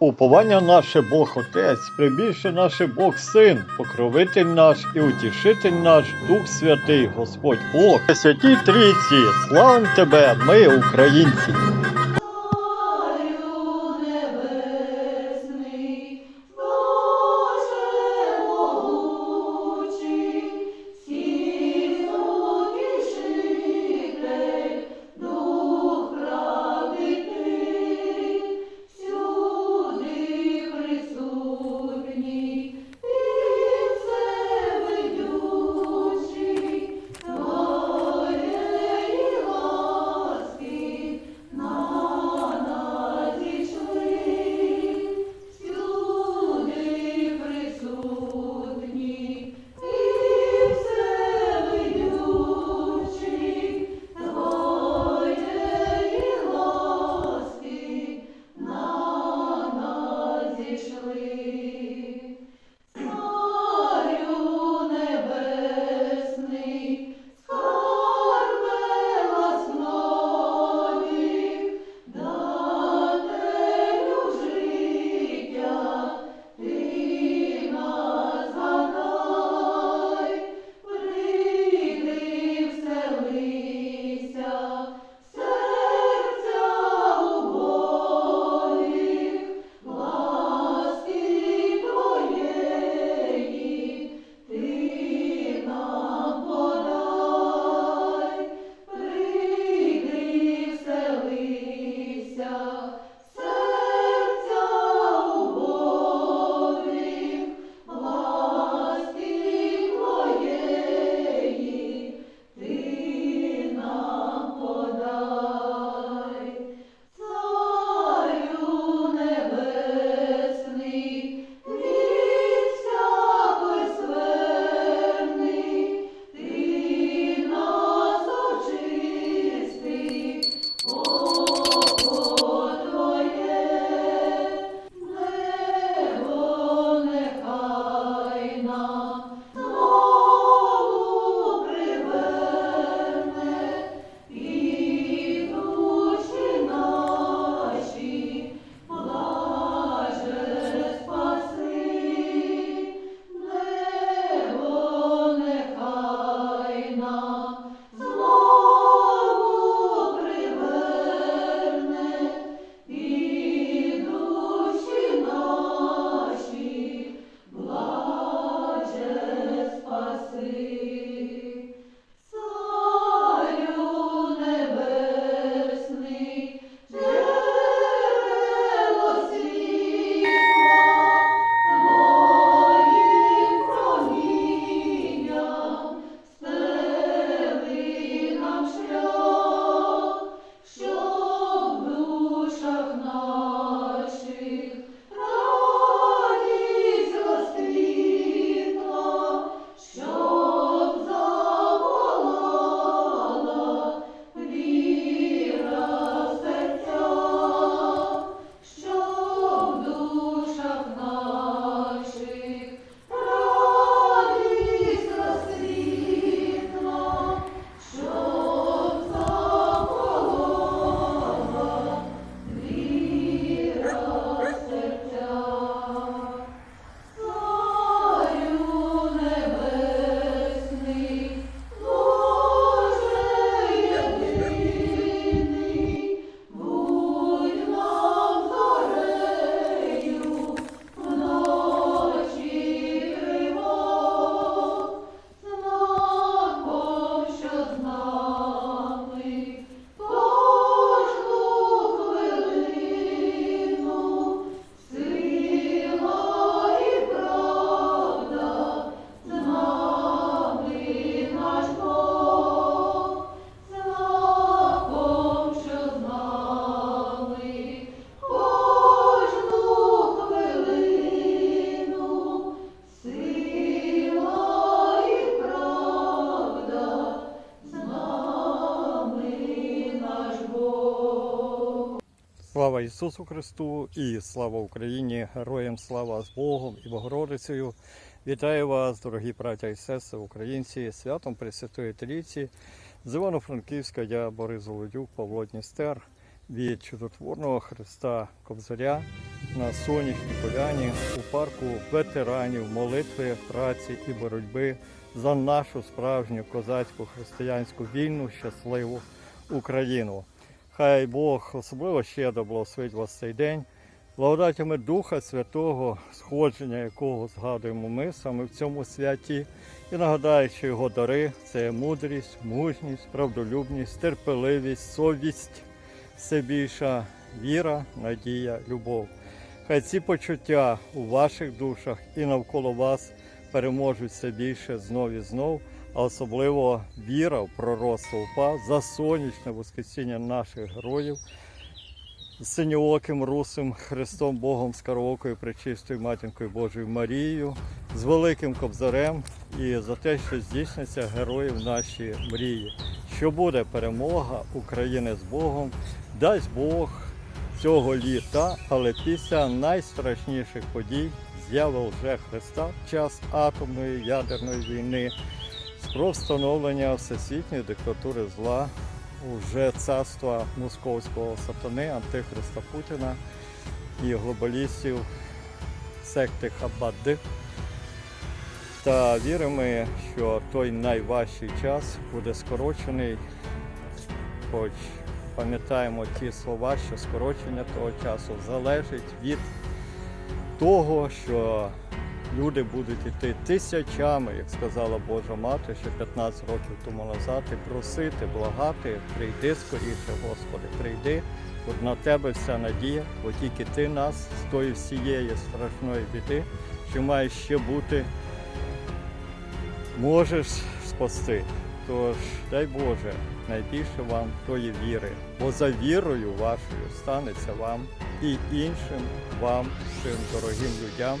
Уповання наше Бог Отець, прибільше наше Бог Син, покровитель наш і утішитель наш, Дух Святий, Господь Бог. Святій Трійці, славим Тебе, ми, українці! Ісусу Христу і слава Україні! Героям слава з Богом і Богородицею! Вітаю вас, дорогі браття і сестри, українці, святом Пресвятої Трійці. З Івано-Франківська я Борис Голодюк, Павло Дністер від чудотворного Христа Кобзаря на сонячній поляні у парку ветеранів, молитви, праці і боротьби за нашу справжню козацьку християнську вільну, щасливу Україну. Хай Бог особливо щедро благословить вас цей день. Благодатями Духа Святого, сходження якого згадуємо ми саме в цьому святі, і нагадаючи його дари, це мудрість, мужність, правдолюбність, терпеливість, совість, все більша віра, надія, любов. Хай ці почуття у ваших душах і навколо вас переможуть все більше знов і знов, а особливо віра в пророцтво УПА за сонячне воскресіння наших героїв з синьооким русим Христом Богом Скароокою, Пречистою Матінкою Божою Марією, з великим кобзарем і за те, що здійсняться героїв наші мрії. Що буде перемога України з Богом, дасть Бог цього літа, але після найстрашніших подій з'яви вже Христа в час атомної ядерної війни, про встановлення всесвітньої диктатури зла уже царства московського сатани, антихриста Путіна і глобалістів секти Хабадди. Та віримо, що той найважчий час буде скорочений, хоч пам'ятаємо ті слова, що скорочення того часу залежить від того, що люди будуть йти тисячами, як сказала Божа Мати, ще 15 років тому назад, і просити, благати, прийди скоріше, Господи, прийди, от на тебе вся надія, бо тільки ти нас з тої всієї страшної біди, що маєш ще бути, можеш спасти. Тож, дай Боже, найбільше вам тої віри, бо за вірою вашою станеться вам і іншим вам, цим дорогим людям,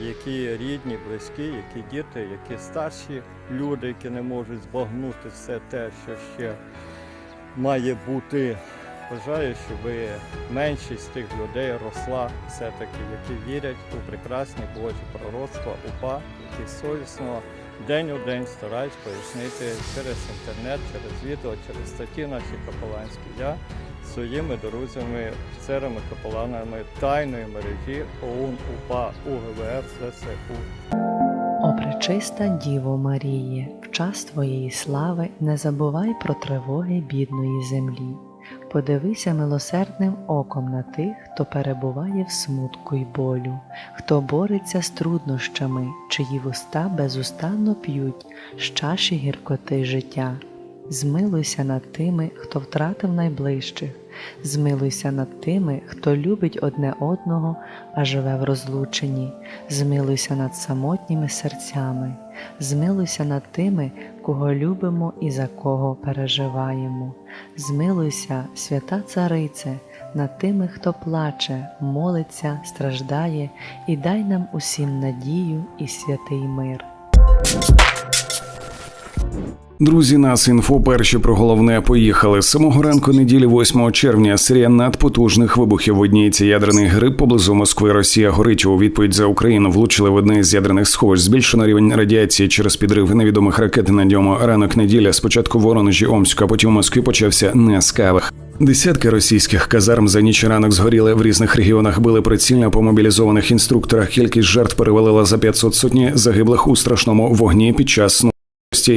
які рідні, близькі, які діти, які старші люди, які не можуть збагнути все те, що ще має бути. Бажаю, щоб меншість тих людей росла все-таки, які вірять у прекрасні Божі пророцтва УПА, які совісно день у день стараюсь пояснити через інтернет, через відео, через статті наші капеланські. Я своїми друзями, офіцерами, капеланами тайної мережі ОУН УПА УГВР ССУ. О пречиста Діво Маріє, в час Твоєї слави не забувай про тривоги бідної землі. Подивися милосердним оком на тих, хто перебуває в смутку й болю, хто бореться з труднощами, чиї вуста безустанно п'ють з чаші гіркоти життя. Змилуйся над тими, хто втратив найближчих, змилуйся над тими, хто любить одне одного, а живе в розлученні, змилуйся над самотніми серцями, змилуйся над тими, кого любимо і за кого переживаємо. Змилуйся, свята царице, над тими, хто плаче, молиться, страждає, і дай нам усім надію і святий мир. Друзі, нас інфо перші про головне поїхали. Самого ранку неділі 8 червня серія надпотужних вибухів в одній ці ядерний гриб поблизу Москви. Росія горить у відповідь за Україну. Влучили в одне з ядерних сховищ. Збільшено рівень радіації через підрив невідомих ракет на ньому. Ранок неділя. Спочатку Воронежі Омську, а потім в Москві почався не з кавих. Десятки російських казарм за ніч і ранок згоріли в різних регіонах. Били прицільно по мобілізованих інструкторах. Кількість жертв перевалила за 500 сотні загиблих у страшному вогні під час сну.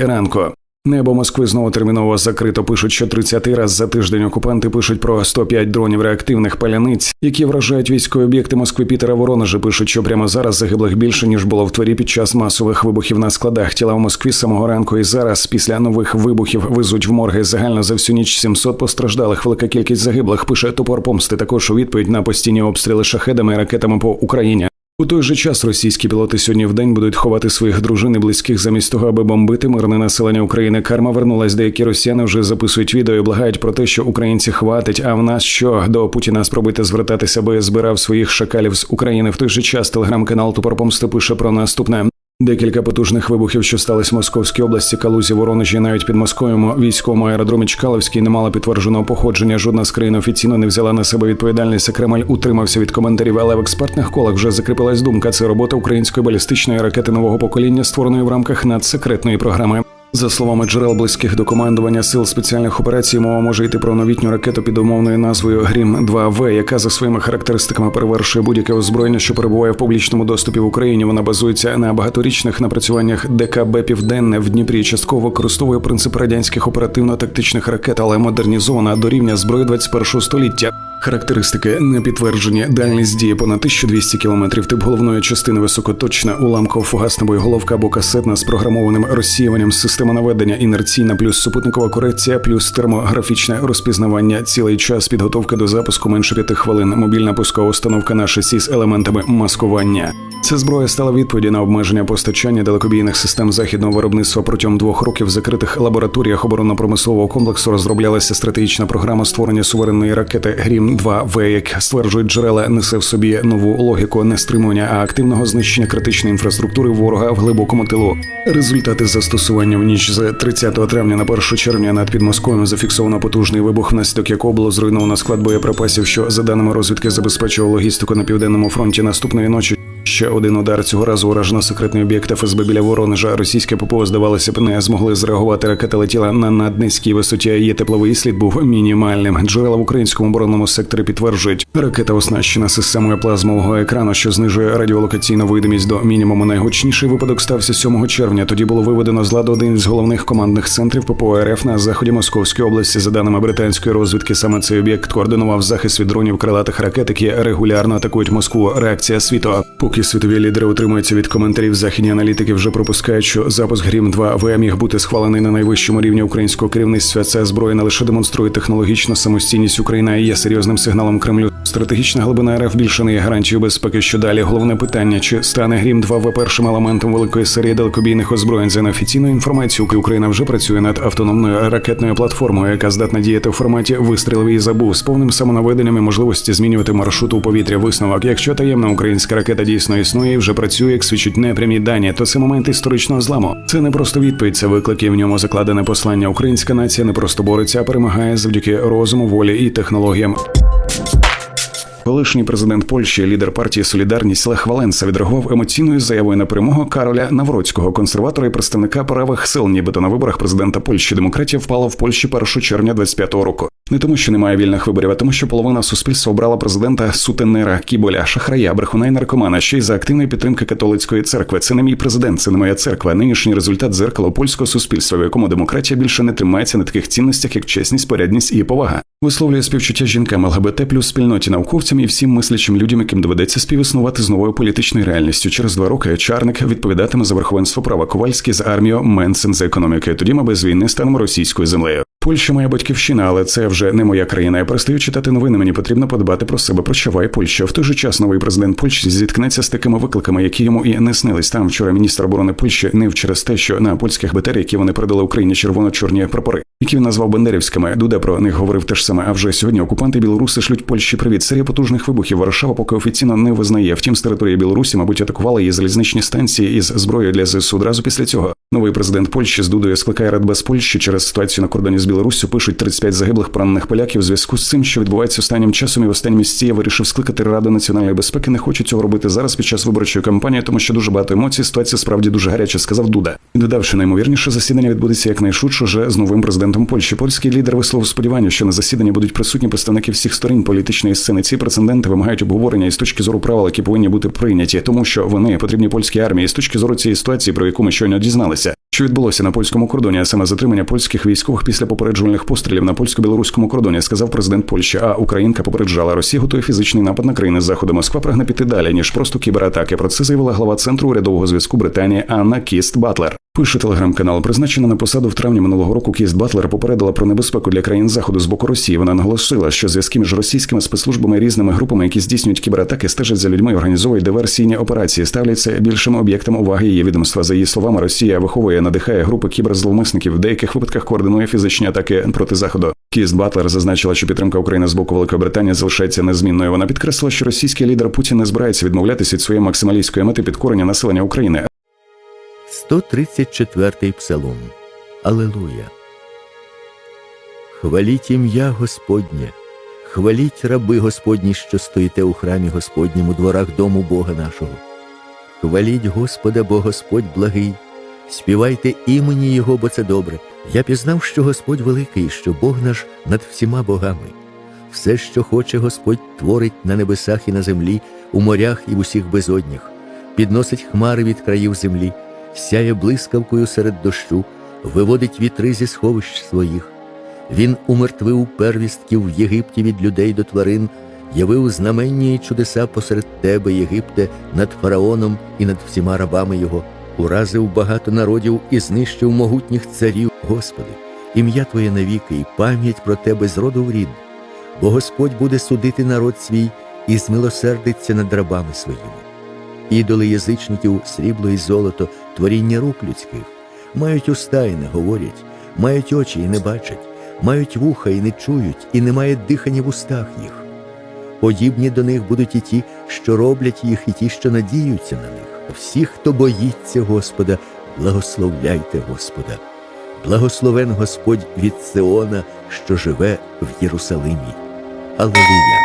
Ранку. Небо Москви знову терміново закрито. Пишуть, що 30-й раз за тиждень окупанти пишуть про 105 дронів реактивних паляниць, які вражають військові об'єкти Москви, Пітера, Воронежа. Пишуть, що прямо зараз загиблих більше ніж було в творі під час масових вибухів на складах. Тіла в Москві самого ранку і зараз після нових вибухів везуть в морги. Загально за всю ніч 700 постраждалих. Велика кількість загиблих. Пише топор помсти. Також у відповідь на постійні обстріли шахедами і ракетами по Україні. У той же час російські пілоти сьогодні вдень будуть ховати своїх дружин і близьких замість того, аби бомбити мирне населення України. Карма вернулась. Деякі росіяни вже записують відео і благають про те, що українці хватить. А в нас що до Путіна спробуйте звертатися, аби збирав своїх шакалів з України. В той же час телеграм-канал Тупорпомсти пише про наступне. Декілька потужних вибухів, що стались в Московській області, Калузі, Воронежі, навіть під Москвою, військовому аеродромі Чкаловський не мала підтвердженого походження. Жодна з країн офіційно не взяла на себе відповідальність. Кремль утримався від коментарів, але в експертних колах вже закріпилась думка. Це робота української балістичної ракети нового покоління, створеної в рамках надсекретної програми. За словами джерел близьких до командування сил спеціальних операцій, мова може йти про новітню ракету під умовною назвою Грім 2 В, яка за своїми характеристиками перевершує будь-яке озброєння, що перебуває в публічному доступі в Україні. Вона базується на багаторічних напрацюваннях ДКБ Південне в Дніпрі. Частково використовує принцип радянських оперативно-тактичних ракет, але модернізована до рівня зброї 21 століття. Характеристики не підтверджені. Дальність дії понад 1200 км, тип головної частини високоточна, уламково-фугасна боєголовка або касетна з програмованим розсіюванням, система наведення інерційна, плюс супутникова корекція, плюс термографічне розпізнавання, цілий час підготовки до запуску менше 5 хвилин, мобільна пускова установка на шасі з елементами маскування. Ця зброя стала відповіді на обмеження постачання далекобійних систем західного виробництва протягом двох років в закритих лабораторіях оборонно-промислового комплексу розроблялася стратегічна програма створення суверенної ракети Грім 2 В, як стверджують джерела, несе в собі нову логіку не стримування, а активного знищення критичної інфраструктури ворога в глибокому тилу. Результати застосування в ніч з 30 травня на 1 червня над Підмосков'ям зафіксовано потужний вибух, внаслідок якого було зруйновано склад боєприпасів, що за даними розвідки забезпечував логістику на південному фронті наступної ночі. Ще один удар цього разу уражено секретний об'єкт ФСБ біля Воронежа. Російське ППО, здавалося б, не змогли зреагувати. Ракета летіла на наднизькій висоті. Її тепловий слід був мінімальним. Джерела в українському оборонному секторі підтверджують, ракета оснащена системою плазмового екрану, що знижує радіолокаційну видимість до мінімуму. Найгучніший випадок стався 7 червня. Тоді було виведено з ладу один з головних командних центрів ППО РФ на заході Московської області. За даними британської розвідки, саме цей об'єкт координував захист від дронів крилатих ракет, які регулярно атакують Москву. Реакція світу. Поки світові лідери утримуються від коментарів, західні аналітики вже припускають, що запуск Грім 2 В міг бути схвалений на найвищому рівні українського керівництва. Ця зброя не лише демонструє технологічну самостійність України, й є серйозним сигналом Кремлю. Стратегічна глибина РФ більше не є гарантією безпеки. Що далі головне питання: чи стане Грім 2 В першим елементом великої серії далекобійних озброєнь? За неофіційною інформацією, Україна вже працює над автономною ракетною платформою, яка здатна діяти в форматі вистрілив і забув з повним самонаведенням і можливості змінювати маршрут у повітря. Висновок, якщо таємна українська ракета дійсно існує і вже працює, як свідчать непрямі дані, то це момент історичного зламу. Це не просто відповідь, це виклики. В ньому закладене послання. Українська нація не просто бореться, а перемагає завдяки розуму, волі і технологіям. Колишній президент Польщі, лідер партії Солідарність Лех Валенса відреагував емоційною заявою на перемогу Кароля Навроцького, консерватора і представника правих сил, нібито на виборах президента Польщі демократія впала в Польщі 1 червня 25-го року. Не тому, що немає вільних виборів, а тому, що половина суспільства обрала президента сутенера Кіболя, шахрая, брехуна й наркомана, ще й за активної підтримки католицької церкви. Це не мій президент, це не моя церква. Нинішній результат дзеркало польського суспільства, в якому демократія більше не тримається на таких цінностях, як чесність, порядність і повага. Висловлює співчуття жінкам ЛГБТ плюс спільноті науковцям і всім мислячим людям, яким доведеться співіснувати з новою політичною реальністю. Через два роки Чарник відповідатиме за верховенство права Ковальський за армію Менсен за економіки. Тоді ми без війни станемо російською землею. Польща моя батьківщина, але це вже не моя країна. Я перестаю читати новини. Мені потрібно подбати про себе. Прощавай Польща. В той же час новий президент Польщі зіткнеться з такими викликами, які йому і не снились. Там вчора міністр оборони Польщі нив через те, що на польських БТР, які вони передали Україні червоно-чорні прапори, які він назвав бандерівськими. Дуда про них говорив те ж саме. А вже сьогодні окупанти білоруси шлють Польщі привіт. Серія потужних вибухів. Варшава поки офіційно не визнає. Втім, з території Білорусі, мабуть, атакували її залізничні станції із зброєю для ЗСУ. Одразу після цього новий президент Польщі з Дудою скликає Радбез Польщі через ситуацію на кордоні з Білоруссю. Пишуть 35 загиблих поранених поляків. В зв'язку з цим, що відбувається останнім часом, і в останнім місці я вирішив скликати Раду національної безпеки. Не хочу цього робити зараз під час виборчої кампанії, тому що дуже багато емоцій. Ситуація справді дуже гаряча, сказав Дуда. І додав, що наймовірніше засідання відбудеться якнайшвидше вже з новим президентом Польщі. Польський лідер висловив сподівання, що на засіданні будуть присутні представники всіх сторін політичної сцени. Ці прецеденти вимагають обговорення із точки зору правил, які повинні бути прийняті, тому що вони потрібні польській армії з точки зору цієї ситуації, про яку ми щойно дізналися. said. Що відбулося на польському кордоні, а саме затримання польських військових після попереджувальних пострілів на польсько-білоруському кордоні, сказав президент Польщі. А Українка попереджала Росія готує фізичний напад на країни заходу. Москва прагне піти далі ніж просто кібератаки. Про це заявила глава центру урядового зв'язку Британії Анна Кіст Батлер. Пише телеграм-канал, призначена на посаду в травні минулого року Кіст Батлер попередила про небезпеку для країн заходу з боку Росії. Вона наголосила, що зв'язки між російськими спецслужбами і різними групами, які здійснюють кібератаки, стежать за людьми, організовують диверсійні операції, ставляться більшим об'єктом уваги її відомства. За її словами, Росія виховує, надихає групи кіберзловмисників, в деяких випадках координує фізичні атаки проти заходу. Кіст Батлер зазначила, що підтримка України з боку Великої Британії залишається незмінною. Вона підкреслила, що російський лідер Путін не збирається відмовлятися від своєї максималістської мети підкорення населення України. 134-й псалом. Алелуя. Хваліть ім'я Господнє, хваліть раби Господні, що стоїте у храмі Господнім у дворах дому Бога нашого. Хваліть Господа, бо Господь благий, співайте імені Його, бо це добре. Я пізнав, що Господь великий, що Бог наш над всіма богами. Все, що хоче Господь, творить на небесах і на землі, у морях і в усіх безоднях, підносить хмари від країв землі, сяє блискавкою серед дощу, виводить вітри зі сховищ своїх. Він умертвив первістків в Єгипті від людей до тварин, явив знаменні й чудеса посеред тебе, Єгипте, над фараоном і над всіма рабами його, уразив багато народів і знищив могутніх царів, Господи, ім'я Твоє навіки, і пам'ять про тебе з роду в рід. Бо Господь буде судити народ свій і змилосердиться над рабами своїми. Ідоли язичників, срібло і золото, творіння рук людських, мають уста і не говорять, мають очі і не бачать, мають вуха і не чують, і немає дихання в устах їх. Подібні до них будуть і ті, що роблять їх, і ті, що надіються на них. Всі, хто боїться Господа, благословляйте Господа. Благословен Господь від Сеона, що живе в Єрусалимі. Аллилуйя!